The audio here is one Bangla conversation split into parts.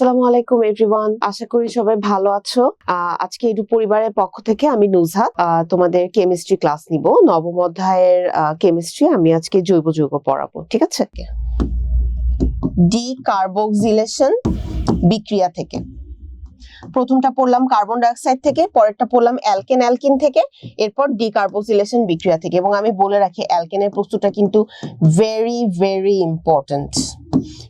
আসসালামু আলাইকুম এভরিওয়ান আশা করি সবাই ভালো আছো। আজকে এডু পরিবারের পক্ষ থেকে আমি নুজহাত। তোমাদের কেমিস্ট্রি ক্লাস নিব। নবম অধ্যায়ের কেমিস্ট্রি আমি আজকে জৈব যৌগ পড়াবো, ঠিক আছে? ডি কার্বক্সিলেশন বিক্রিয়া থেকে। প্রথমটা পড়লাম কার্বন ডাইঅক্সাইড থেকে, পরেরটা পড়লাম অ্যালকেন অ্যালকিন থেকে, এরপর ডিকার্বোক্সিলেশন বিক্রিয়া থেকে। এবং আমি বলে রাখি অ্যালকেনের প্রস্তুতটা কিন্তু ভেরি ভেরি ইম্পর্ট্যান্ট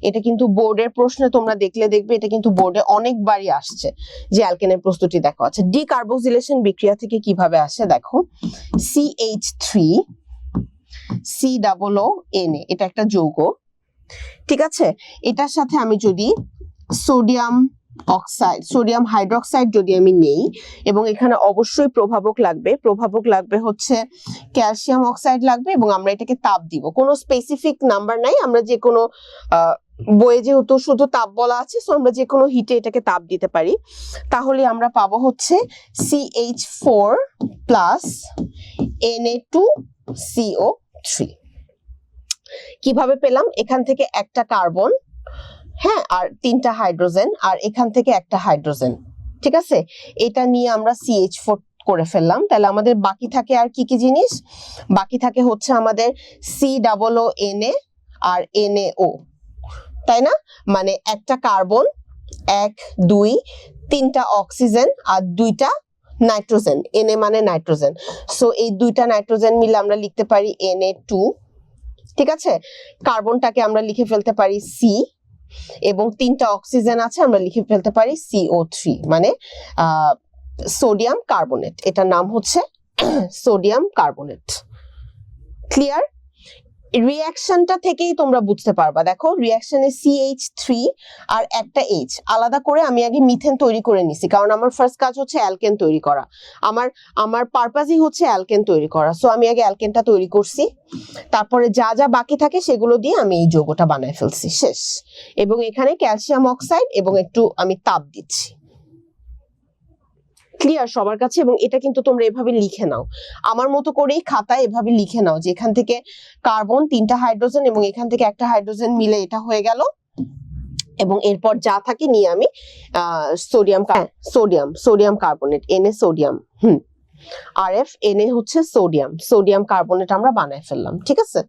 এটা কিন্তু বোর্ডের প্রশ্নে তোমরা দেখলে দেখবে, এটা কিন্তু বোর্ডে অনেকবারই আসছে যে অ্যালকেনের প্রস্তুতি দেখো। আচ্ছা ডিকার্বোক্সিলেশন বিক্রিয়া থেকে কীভাবে আসে দেখো? C H three C double O N এটা একটা যৌগ। ঠিক আছে? এটার সাথে আমি যদি সোডিয়াম অক্সাইড সোডিয়াম হাইড্রোক্সাইড যদি আমি নেই, এবং এখানে অবশ্যই প্রভাবক লাগবে। প্রভাবক লাগবে হচ্ছে ক্যালসিয়াম অক্সাইড লাগবে এবং আমরা এটাকে তাপ দিব। কোনো স্পেসিফিক নাম্বার নাই, আমরা যে কোনো বইয়ে যেহেতু শুধু তাপ বলা আছে সো আমরা যে কোনো হিটে এটাকে তাপ দিতে পারি। তাহলে আমরা পাবো হচ্ছে CH four plus N A two CO three কীভাবে পেলাম? এখান থেকে একটা কার্বন হ্যাঁ আর তিনটা হাইড্রোজেন আর এখান থেকে একটা হাইড্রোজেন ঠিক আছে? এটা নিয়ে আমরা সিএইচ ফোর করে ফেললাম। তাহলে আমাদের বাকি থাকে আর কি কি জিনিস? বাকি থাকে হচ্ছে আমাদের C double O N A R N A O তাই না? মানে একটা কার্বন এক, দুই, তিনটা অক্সিজেন আর দুইটা নাইট্রোজেন এনএ মানে নাইট্রোজেন সো এই দুইটা নাইট্রোজেন মিলে আমরা লিখতে পারি এন এ টু ঠিক আছে? কার্বনটাকে আমরা লিখে ফেলতে পারি সি এবং তিনটা অক্সিজেন আছে, আমরা লিখে ফেলতে পারি সিও থ্রি মানে সোডিয়াম কার্বনেট এটার নাম হচ্ছে সোডিয়াম কার্বনেট ক্লিয়ার রিয়াকশনটা থেকেই তোমরা বুঝতে পারবা। দেখো রিয়াকশনে সিএইচ থ্রি আর একটা এইচ আলাদা করে আমি আগে মিথেন তৈরি করে নিছি, কারণ আমার ফার্স্ট কাজ হচ্ছে অ্যালকেন তৈরি করা। আমার আমার পারপাসই হচ্ছে অ্যালকেন তৈরি করা। সো আমি আগে অ্যালকেনটা তৈরি করছি। তারপরে যা যা বাকি থাকে সেগুলো দিয়ে আমি এই যৌগটা বানায় ফেলছি। শেষ। এবং এখানে ক্যালসিয়াম অক্সাইড এবং একটু আমি তাপ দিচ্ছি। ক্লিয়ার সবার কাছে এবং এটা কিন্তু তোমরা এভাবে লিখে নাও। আমার মতো করেই খাতায় এভাবে লিখে নাও যে এখান থেকে কার্বন তিনটা হাইড্রোজেন এবং এখান থেকে একটা হাইড্রোজেন মিলে এটা হয়ে গেল। এবং এরপর যা থাকে নিয়ে আমি sodium sodium sodium carbonate NA sodium হুম। আর এফ এনএ হচ্ছে সোডিয়াম সোডিয়াম কার্বনেট আমরা বানায় ফেললাম, ঠিক আছে?